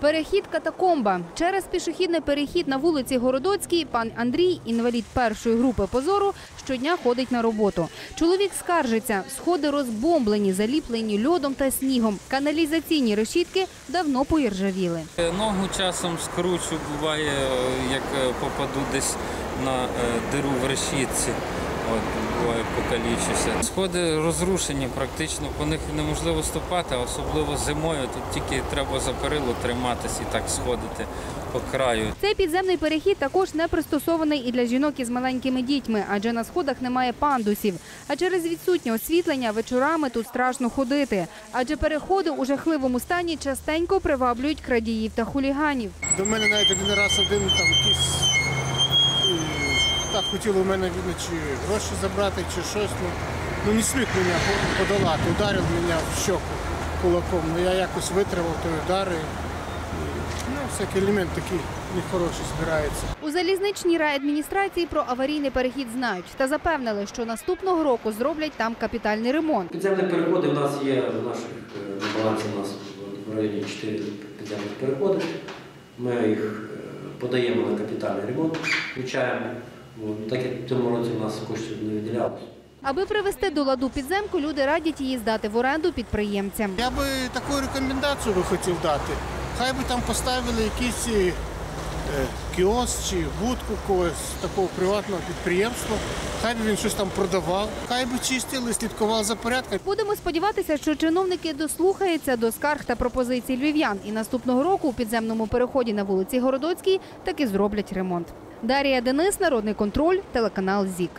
Перехід катакомба. Через пішохідний перехід на вулиці Городоцькій пан Андрій, інвалід першої групи позору, щодня ходить на роботу. Чоловік скаржиться, сходи розбомблені, заліплені льодом та снігом. Каналізаційні решітки давно поіржавіли. Е, Ногу часом скручу, буває, е, як е, попаду десь на диру в решітці. Буває, покалічуся. Сходи розрушені практично, по них неможливо ступати, особливо зимою. Тут тільки треба за перило триматись і так сходити по краю. Цей підземний перехід також не пристосований і для жінок із маленькими дітьми, адже на сходах немає пандусів. А через відсутнє освітлення вечорами тут страшно ходити. Адже переходи у жахливому стані частенько приваблюють крадіїв та хуліганів. До мене навіть один раз один там якийсь е, так хотіли у мене видно, чи гроші забрати, чи щось. Ну, ну не сміх мене подолати. Ударив мене в щоку кулаком. Ну я якось витримав той удар. І, ну, всякий елемент такий нехороший збирається. У залізничній райадміністрації про аварійний перехід знають та запевнили, що наступного року зроблять там капітальний ремонт. Підземні переходи в нас є в наших е, на балансі у нас в районі 4 підземних переходи. Ми їх е, подаємо на капітальний ремонт, включаємо. От, Так як в цьому році у нас коштів не виділялося. Аби привести до ладу підземку, люди радять її здати в оренду підприємцям. Я би таку рекомендацію хотів дати. Хай би там поставили якийсь е, кіоск чи будку когось такого приватного підприємства. Хай би він щось там продавав, хай би чистили, слідкував за порядком. Будемо сподіватися, що чиновники дослухаються до скарг та пропозицій львів'ян, і наступного року у підземному переході на вулиці Городоцькій таки зроблять ремонт. Дарія Денис, Народний контроль, телеканал ЗІК.